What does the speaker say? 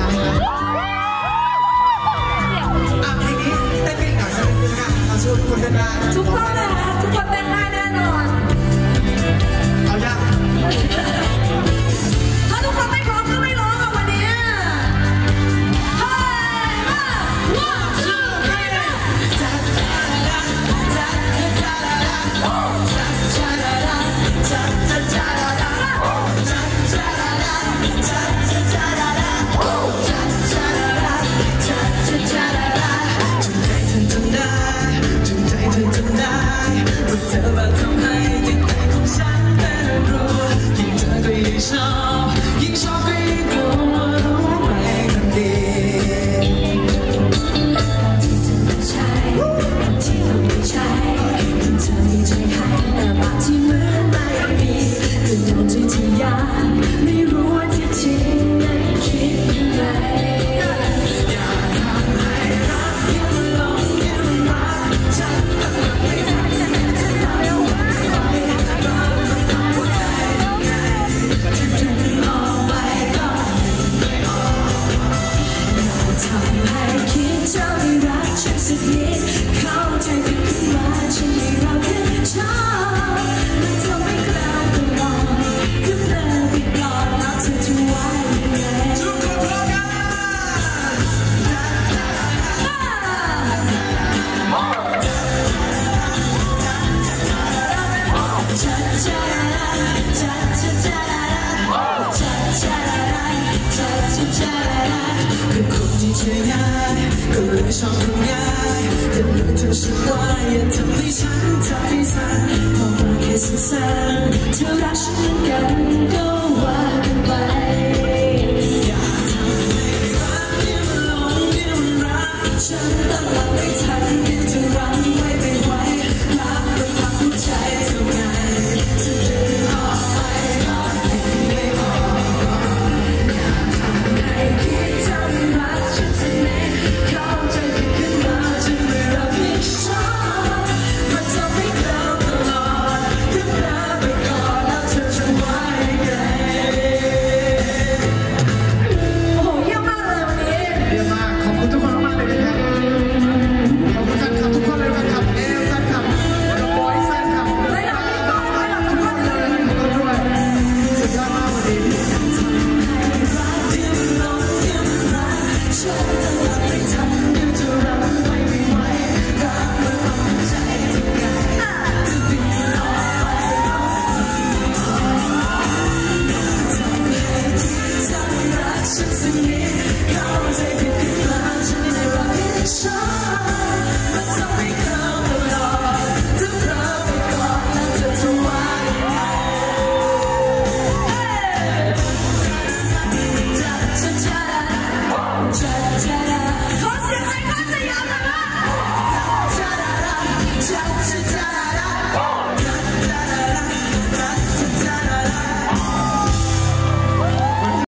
านะอะเพงนี้เต้งหน่อยสิอาช่วยทุกคนได้ทุกคนนะทุกคนเต้นได้แน่นอน เอายัง ทำให้คิดเท่าไรรักฉันสักนิด ใช่ง่ายก็เลยชอบทำง่ายแต่เมื่อเธอฉันว่ Thank you.